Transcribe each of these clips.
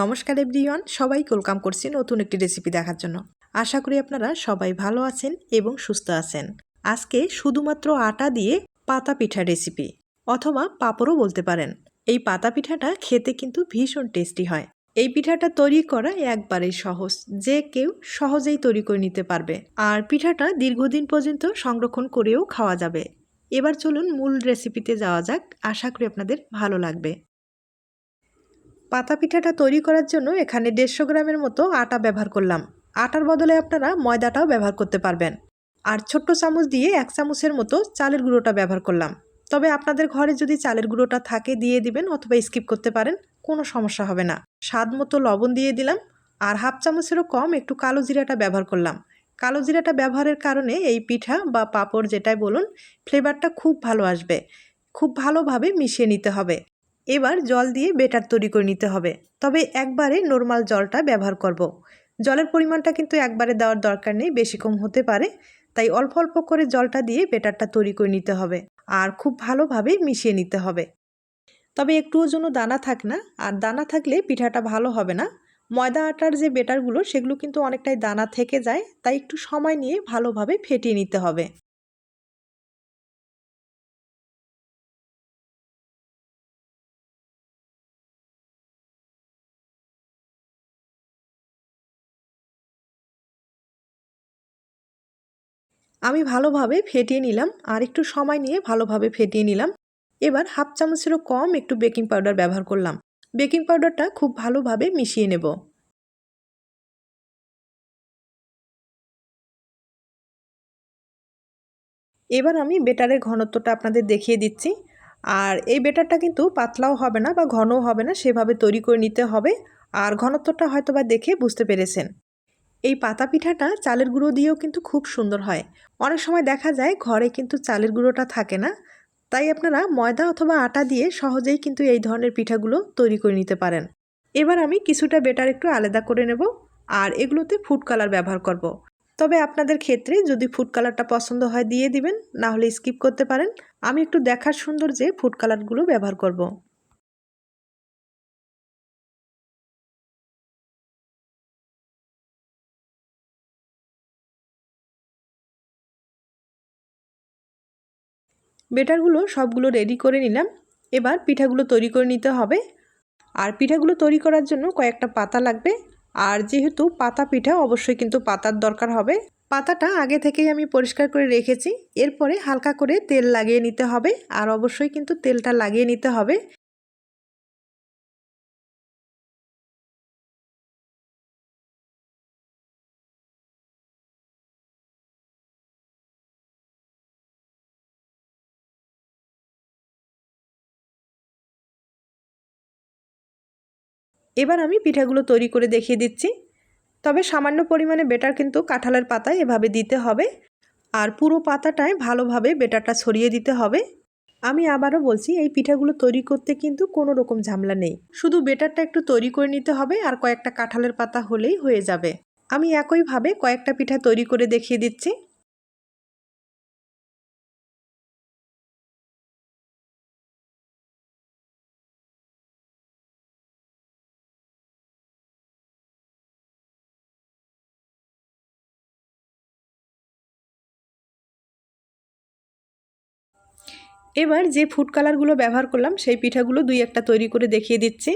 নমস্কার এভরিওয়ান সবাই ওয়েলকাম করছি নতুন একটি রেসিপি দেখার জন্য। আশা করি আপনারা সবাই ভালো আছেন এবং সুস্থ আছেন। আজকে শুধুমাত্র আটা দিয়ে পাতা পিঠা রেসিপি, অথবা পাঁপড়ও বলতে পারেন। এই পাতা পিঠাটা খেতে কিন্তু ভীষণ টেস্টি হয়। এই পিঠাটা তৈরি করা একবারেই সহজ, যে কেউ সহজেই তৈরি করে নিতে পারবে। আর পিঠাটা দীর্ঘদিন পর্যন্ত সংরক্ষণ করেও খাওয়া যাবে। এবার চলুন মূল রেসিপিতে যাওয়া যাক, আশা করি আপনাদের ভালো লাগবে। পাতা পিঠাটা তৈরি করার জন্য এখানে দেড়শো গ্রামের মতো আটা ব্যবহার করলাম। আটার বদলে আপনারা ময়দাটাও ব্যবহার করতে পারবেন। আর ছোট্ট চামচ দিয়ে এক চামচের মতো চালের গুঁড়োটা ব্যবহার করলাম। তবে আপনাদের ঘরে যদি চালের গুঁড়োটা থাকে দিয়ে দিবেন অথবা স্কিপ করতে পারেন, কোনো সমস্যা হবে না। স্বাদ মতো লবণ দিয়ে দিলাম আর হাফ চামচেরও কম একটু কালো জিরাটা ব্যবহার করলাম। কালো জিরাটা ব্যবহারের কারণে এই পিঠা বা পাঁপড় যেটাই বলুন ফ্লেভারটা খুব ভালো আসবে। খুব ভালোভাবে মিশিয়ে নিতে হবে। এবার জল দিয়ে বেটার তৈরি করে নিতে হবে। তবে একবারে নর্মাল জলটা ব্যবহার করব। জলের পরিমাণটা কিন্তু একবারে দেওয়ার দরকার নেই, বেশি কম হতে পারে। তাই অল্প অল্প করে জলটা দিয়ে বেটারটা তৈরি করে নিতে হবে আর খুব ভালোভাবে মিশিয়ে নিতে হবে। তবে একটুও যেন দানা থাক না, আর দানা থাকলে পিঠাটা ভালো হবে না। ময়দা আটার যে বেটারগুলো, সেগুলো কিন্তু অনেকটাই দানা থেকে যায়, তাই একটু সময় নিয়ে ভালোভাবে ফেটিয়ে নিতে হবে। আমি ভালোভাবে ফেটিয়ে নিলাম আর একটু সময় নিয়ে ভালোভাবে ফেটিয়ে নিলাম। এবার হাফ চামচেরও কম একটু বেকিং পাউডার ব্যবহার করলাম। বেকিং পাউডারটা খুব ভালোভাবে মিশিয়ে নেব। এবার আমি বেটারের ঘনত্বটা আপনাদের দেখিয়ে দিচ্ছি। আর এই বেটারটা কিন্তু পাতলাও হবে না বা ঘনও হবে না, সেভাবে তৈরি করে নিতে হবে। আর ঘনত্বটা হয়তো বা দেখে বুঝতে পেরেছেন। এই পাতা পিঠাটা চালের গুঁড়ো দিয়েও কিন্তু খুব সুন্দর হয় অনেক সময় দেখা যায় ঘরে কিন্তু চালের গুঁড়োটা থাকে না তাই আপনারা ময়দা অথবা আটা দিয়ে সহজেই কিন্তু এই ধরনের পিঠাগুলো তৈরি করে নিতে পারেন এবার আমি কিছুটা বেটার একটু আলাদা করে নেব আর এগুলোতে ফুড কালার ব্যবহার করব। তবে আপনাদের ক্ষেত্রে যদি ফুড কালারটা পছন্দ হয় দিয়ে দিবেন, না হলে স্কিপ করতে পারেন আমি একটু দেখার সুন্দর যে ফুড কালারগুলো ব্যবহার করব। বেটারগুলো সবগুলো রেডি করে নিলাম। এবার পিঠাগুলো তৈরি করে নিতে হবে। আর পিঠাগুলো তৈরি করার জন্য কয়েকটা পাতা লাগবে। আর যেহেতু পাতা পিঠা, অবশ্যই কিন্তু পাতার দরকার হবে। পাতাটা আগে থেকেই আমি পরিষ্কার করে রেখেছি। এরপরে হালকা করে তেল লাগিয়ে নিতে হবে। আর অবশ্যই কিন্তু তেলটা লাগিয়ে নিতে হবে। এবার আমি পিঠাগুলো তৈরি করে দেখিয়ে দিচ্ছি। তবে সামান্য পরিমাণে বেটার কিন্তু কাঁঠালের পাতায় এভাবে দিতে হবে। আর পুরো পাতাটায় ভালোভাবে বেটারটা ছড়িয়ে দিতে হবে। আমি আবারও বলছি, এই পিঠাগুলো তৈরি করতে কিন্তু কোনো রকম ঝামেলা নেই। শুধু বেটারটা একটু তৈরি করে নিতে হবে আর কয়েকটা কাঁঠালের পাতা হলেই হয়ে যাবে। আমি একইভাবে কয়েকটা পিঠা তৈরি করে দেখিয়ে দিচ্ছি। এবার যে ফুড কালারগুলো ব্যবহার করলাম সেই পিঠাগুলো দুই একটা তৈরি করে দেখিয়ে দিচ্ছি।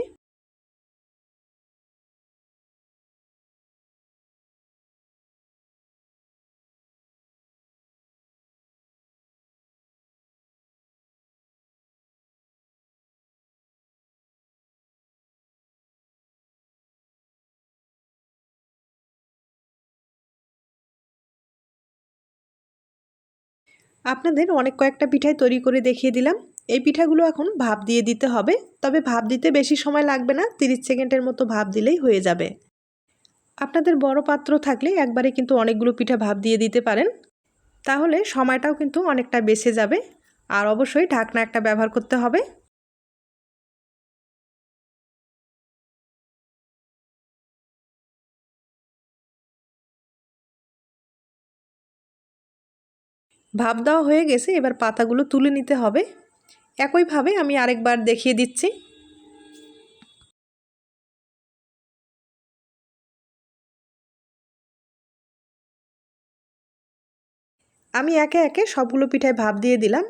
আপনাদের অনেক কয়েকটা পিঠাই তৈরি করে দেখিয়ে দিলাম। এই পিঠাগুলো এখন ভাপ দিয়ে দিতে হবে, তবে ভাপ দিতে বেশি সময় লাগবে না, তিরিশ সেকেন্ডের মতো ভাপ দিলেই হয়ে যাবে। আপনাদের বড় পাত্র থাকলে একবারে কিন্তু অনেকগুলো পিঠা ভাপ দিয়ে দিতে পারেন। তাহলে সময়টাও কিন্তু অনেকটা বেঁচে যাবে। আর অবশ্যই ঢাকনা একটা ব্যবহার করতে হবে। ভাব দেওয়া হয়ে গেছে, এবার পাতাগুলো তুলে নিতে হবে। একইভাবে আমি আরেকবার দেখিয়ে দিচ্ছি। আমি একে একে সবগুলো পিঠায় ভাব দিয়ে দিলাম।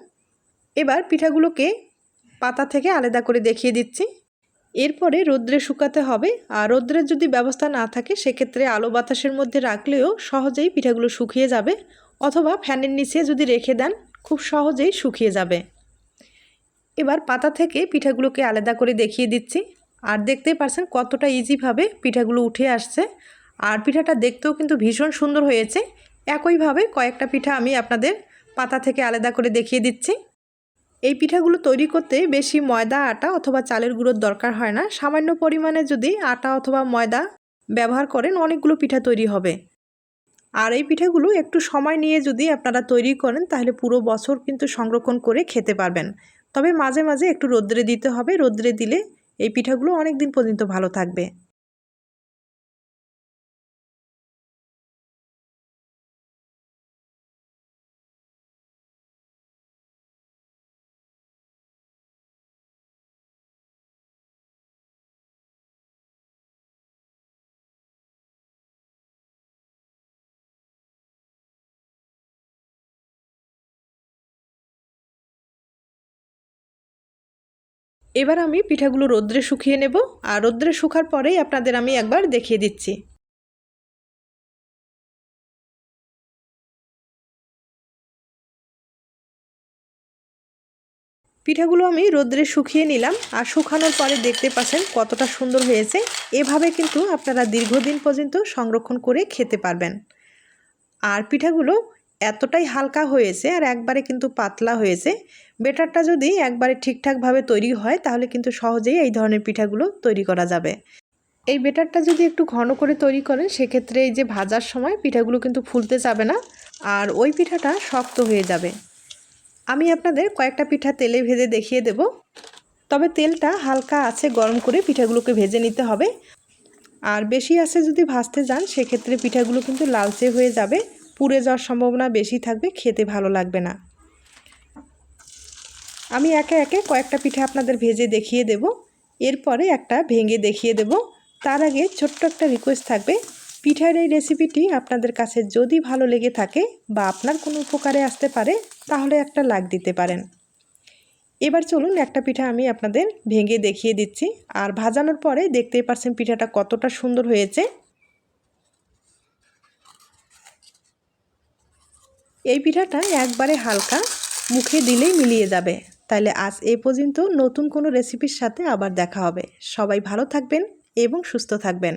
এবার পিঠাগুলোকে পাতা থেকে আলাদা করে দেখিয়ে দিচ্ছি। এরপরে রোদ্রে শুকাতে হবে। আর রোদ্রের যদি ব্যবস্থা না থাকে, সেক্ষেত্রে আলো বাতাসের মধ্যে রাখলেও সহজেই পিঠাগুলো শুকিয়ে যাবে। অথবা ফ্যানের নিচে যদি রেখে দেন, খুব সহজেই শুকিয়ে যাবে। এবার পাতা থেকে পিঠাগুলোকে আলাদা করে দেখিয়ে দিচ্ছি। আর দেখতেই পারছেন কতটা ইজিভাবে পিঠাগুলো উঠে আসছে। আর পিঠাটা দেখতেও কিন্তু ভীষণ সুন্দর হয়েছে। একইভাবে কয়েকটা পিঠা আমি আপনাদের পাতা থেকে আলাদা করে দেখিয়ে দিচ্ছি। এই পিঠাগুলো তৈরি করতে বেশি ময়দা, আটা অথবা চালের গুঁড়োর দরকার হয় না। সামান্য পরিমাণে যদি আটা অথবা ময়দা ব্যবহার করেন, অনেকগুলো পিঠা তৈরি হবে। আর এই পিঠাগুলো একটু সময় নিয়ে যদি আপনারা তৈরি করেন, তাহলে পুরো বছর কিন্তু সংরক্ষণ করে খেতে পারবেন। তবে মাঝে মাঝে একটু রোদ্রে দিতে হবে। রোদ্রে দিলে এই পিঠাগুলো অনেক দিন পর্যন্ত ভালো থাকবে। এবার আমি পিঠাগুলো রোদ্রে শুকিয়ে নেব আর রোদ্রে শুকার পরেই আপনাদের আমি একবার দেখিয়ে দিচ্ছি। পিঠাগুলো আমি রোদ্রে শুকিয়ে নিলাম আর শুকানোর পরে দেখতে পাচ্ছেন কতটা সুন্দর হয়েছে। এভাবে কিন্তু আপনারা দীর্ঘদিন পর্যন্ত সংরক্ষণ করে খেতে পারবেন। আর পিঠাগুলো এতটাই হালকা হয়েছে আর একবারে কিন্তু পাতলা হয়েছে। বেটারটা যদি একবারে ঠিকঠাকভাবে তৈরি হয়, তাহলে কিন্তু সহজেই এই ধরনের পিঠাগুলো তৈরি করা যাবে। এই বেটারটা যদি একটু ঘন করে তৈরি করেন, সেক্ষেত্রে এই যে ভাজার সময় পিঠাগুলো কিন্তু ফুলতে যাবে না আর ওই পিঠাটা শক্ত হয়ে যাবে। আমি আপনাদের কয়েকটা পিঠা তেলে ভেজে দেখিয়ে দেব। তবে তেলটা হালকা আছে গরম করে পিঠাগুলোকে ভেজে নিতে হবে। আর বেশি আছে যদি ভাজতে যান, সেক্ষেত্রে পিঠাগুলো কিন্তু লালচে হয়ে যাবে। পুড়ে যাওয়ার সম্ভাবনা বেশি থাকবে, খেতে ভালো লাগবে না। আমি একে একে কয়েকটা পিঠা আপনাদের ভেজে দেখিয়ে দেব। এরপরে একটা ভেঙে দেখিয়ে দেব। তার আগে ছোট্ট একটা রিকোয়েস্ট থাকবে। পিঠার এই রেসিপিটি আপনাদের কাছে যদি ভালো লেগে থাকে বা আপনার কোনো উপকারে আসতে পারে, তাহলে একটা লাগ দিতে পারেন। এবার চলুন একটা পিঠা আমি আপনাদের ভেঙে দেখিয়ে দিচ্ছি। আর ভাজানোর পরে দেখতেই পারছেন পিঠাটা কতটা সুন্দর হয়েছে। এই পিঠাটা একবারে হালকা মুখে দিলেই মিলিয়ে যাবে। তাহলে আজ এ পর্যন্ত নতুন কোনো রেসিপির সাথে আবার দেখা হবে। সবাই ভালো থাকবেন এবং সুস্থ থাকবেন।